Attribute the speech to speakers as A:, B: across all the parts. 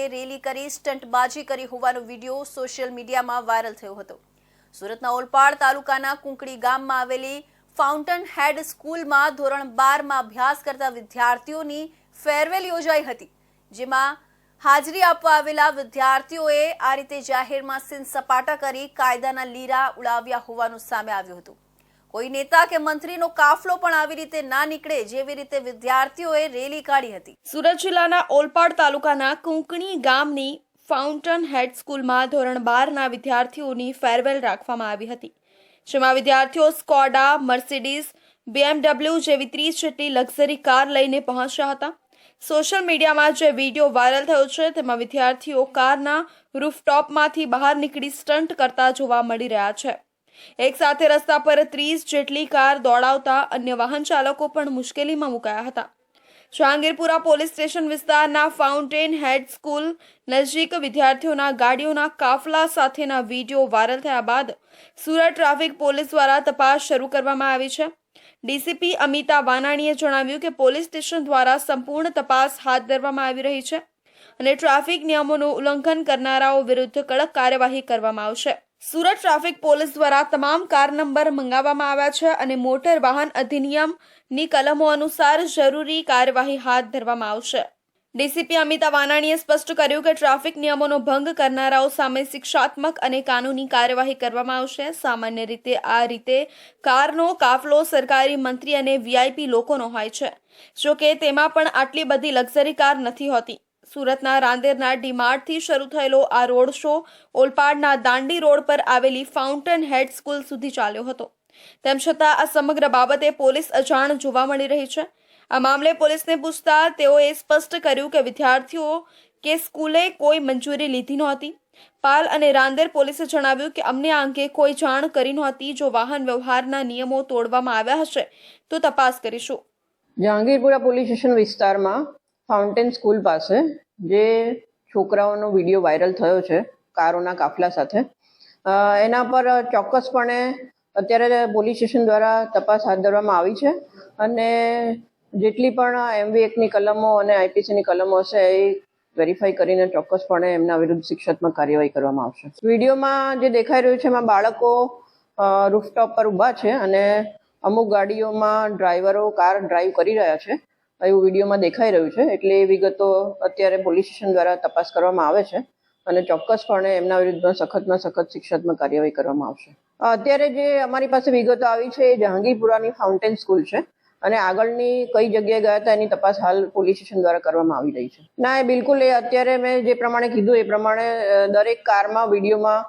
A: સાથે રેલી કરી, સ્ટંટબાજી કરી હોવાનો વીડિયો સોશિયલ મીડિયામાં વાયરલ થયો હતો. સુરતના ઓલપાડ તાલુકાના કુંકડી ગામમાં આવેલી ફાઉન્ટન હેડ સ્કૂલમાં ધોરણ બારમાં અભ્યાસ કરતા વિદ્યાર્થીઓની ફેરવેલ યોજાઈ હતી, જેમાં હાજરી આપવા આવેલા વિદ્યાર્થીઓએ આ રીતે જાહેરમાં સિંધ સપાટા કરી કાયદાના લીરા ઉડાવ્યા હોવાનું સામે આવ્યું હતું. કોઈ નેતા કે મંત્રીનો કાફલો પણ આવી રીતે ના નીકળે જેવી રીતે વિદ્યાર્થીઓએ રેલી કાઢી હતી. સુરત જિલ્લાના ઓલપાડ તાલુકાના કુંકણી ગામની ફાઉન્ટન હેડ સ્કૂલમાં ધોરણ બારના વિદ્યાર્થીઓની ફેરવેલ રાખવામાં આવી હતી, જેમાં વિદ્યાર્થીઓ સ્કોડા, મર્સિડીઝ, બીએમડબલ્યુ જેવી ત્રીસ જેટલી લક્ઝરી કાર લઈને પહોંચ્યા હતા. સોશિયલ મીડિયામાં જે વીડિયો વાયરલ થયો છે, તેમાં વિદ્યાર્થીઓ કારના રૂફટોપમાંથી બહાર નીકળી સ્ટન્ટ કરતા જોવા મળી રહ્યા છે. એક સાથે રસ્તા પર ત્રીસ જેટલી કાર દોડાવતા અન્ય વાહન ચાલકો પણ મુશ્કેલીમાં મુકાયા હતા. જહાંગીરપુરા પોલીસ સ્ટેશન વિસ્તારના ફાઉન્ટેન હેડ સ્કૂલ નજીક વિદ્યાર્થીઓના ગાડીઓના કાફલા સાથેના વીડિયો વાયરલ થયા બાદ સુરત ટ્રાફિક પોલીસ દ્વારા તપાસ શરૂ કરવામાં આવી છે. ડીસીપી અમિતા વાનાણીએ જણાવ્યું કે પોલીસ સ્ટેશન દ્વારા સંપૂર્ણ તપાસ હાથ ધરવામાં આવી રહી છે અને ટ્રાફિક નિયમોનું ઉલ્લંઘન કરનારાઓ વિરુદ્ધ કડક કાર્યવાહી કરવામાં આવશે. સુરત ટ્રાફિક પોલીસ દ્વારા તમામ કાર નંબર મંગાવવામાં આવ્યા છે અને મોટર વાહન અધિનિયમની કલમો અનુસાર જરૂરી કાર્યવાહી હાથ ધરવામાં આવશે. ડીસીપી અમિતા વાનાણીએ સ્પષ્ટ કર્યું કે ટ્રાફિક નિયમોનો ભંગ કરનારાઓ સામે શિક્ષાત્મક અને કાનૂની કાર્યવાહી કરવામાં આવશે. સામાન્ય રીતે આ રીતે કારનો કાફલો સરકારી મંત્રી અને વીઆઈપી લોકોનો હોય છે જો કે તેમાં પણ આટલી બધી લક્ઝરી કાર નથી હોતી. સુરતના રાંદેરના ડીમાર્ટથી શરૂ થયેલો આ રોડ શો ઓલપાડના દાંડી રોડ પર આવેલી ફાઉન્ટન હેડ સ્કૂલ સુધી ચાલ્યો હતો. તેમ છતાં આ સમગ્ર બાબતે પોલીસ અજાણ જોવા મળી રહી છે. આ મામલે પોલીસને પૂછતા તેઓએ સ્પષ્ટ કર્યું કે વિદ્યાર્થીઓ કે સ્કૂલે કોઈ મંજૂરી લીધી નહોતી. પાલ અને રાંદેર પોલીસે જણાવ્યું કે અમને આ અંગે કોઈ જાણ કરી નહોતી. જો વાહન વ્યવહારના નિયમો તોડવામાં આવ્યા હશે, તો તપાસ કરીશું.
B: જહાંગીરપુરા પોલીસ સ્ટેશન વિસ્તારમાં ફાઉન્ટેન સ્કૂલ પાસે જે છોકરાઓનો વીડિયો વાયરલ થયો છે, કારોના કાફલા સાથે. એના પર ચોક્કસપણે અત્યારે પોલીસ સ્ટેશન દ્વારા તપાસ હાથ ધરવામાં આવી છે અને જેટલી પણ એમવી એકની કલમો અને આઈપીસીની કલમો હશે એ વેરીફાઈ કરીને ચોક્કસપણે એમના વિરુદ્ધ શિક્ષાત્મક કાર્યવાહી કરવામાં આવશે. વિડીયોમાં જે દેખાઈ રહ્યું છે, એમાં બાળકો રૂફટોપ પર ઊભા છે અને અમુક ગાડીઓમાં ડ્રાઈવરો, કાર ડ્રાઈવ કરી રહ્યા છે. એવું વિડીયોમાં દેખાઈ રહ્યું છે. એટલે એ વિગતો અત્યારે પોલીસ સ્ટેશન દ્વારા તપાસ કરવામાં આવે છે અને ચોક્કસપણે એમના વિરુદ્ધમાં સખતમાં સખત શિક્ષાત્મક કાર્યવાહી કરવામાં આવશે. અત્યારે જે અમારી પાસે વિગતો આવી છે, એ જહાંગીરપુરાની ફાઉન્ટેન સ્કૂલ છે. અને આગળની કઈ જગ્યાએ ગયા હતા એની તપાસ હાલ પોલીસ સ્ટેશન દ્વારા કરવામાં આવી રહી છે. ના, એ બિલકુલ એ અત્યારે મેં જે પ્રમાણે કીધું, એ પ્રમાણે દરેક કારમાં, વિડીયોમાં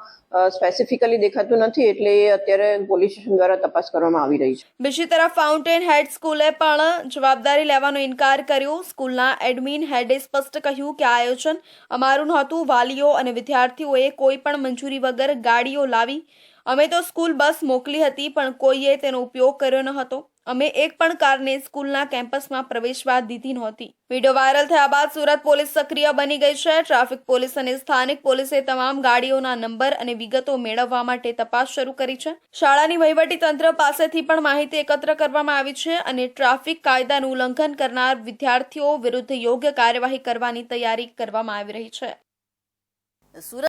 B: સ્પેસિફિકલી દેખાતું નથી એટલે એ અત્યારે પોલીસ સ્ટેશન દ્વારા તપાસ કરવામાં આવી રહી છે.
A: બીજી તરફ ફાઉન્ટેન હેડ સ્કૂલે પણ જવાબદારી લેવાનો ઇનકાર કર્યો. સ્કૂલના એડમિન હેડે સ્પષ્ટ કહ્યું કે આ આયોજન અમારું નહોતું, વાલીઓ અને વિદ્યાર્થીઓએ કોઈ પણ મંજૂરી વગર ગાડીઓ લાવી. અમે તો સ્કૂલ બસ મોકલી હતી, પણ કોઈએ તેનો ઉપયોગ કર્યો ન હતો. અમે એક પણ કારને સ્કૂલના કેમ્પસમાં પ્રવેશવા દીધી નહોતી. વીડિયો વાયરલ થયા બાદ સુરત પોલીસ સક્રિય બની ગઈ છે. ટ્રાફિક પોલીસ અને સ્થાનિક પોલીસે તમામ ગાડીઓના નંબર અને વિગતો મેળવવા માટે તપાસ શરૂ કરી છે. શાળાની વહીવટી તંત્ર પાસેથી પણ માહિતી એકત્ર કરવામાં આવી છે અને ટ્રાફિક કાયદાનું ઉલ્લંઘન કરનાર વિદ્યાર્થીઓ વિરુદ્ધ યોગ્ય કાર્યવાહી કરવાની તૈયારી કરવામાં આવી રહી છે. સુરત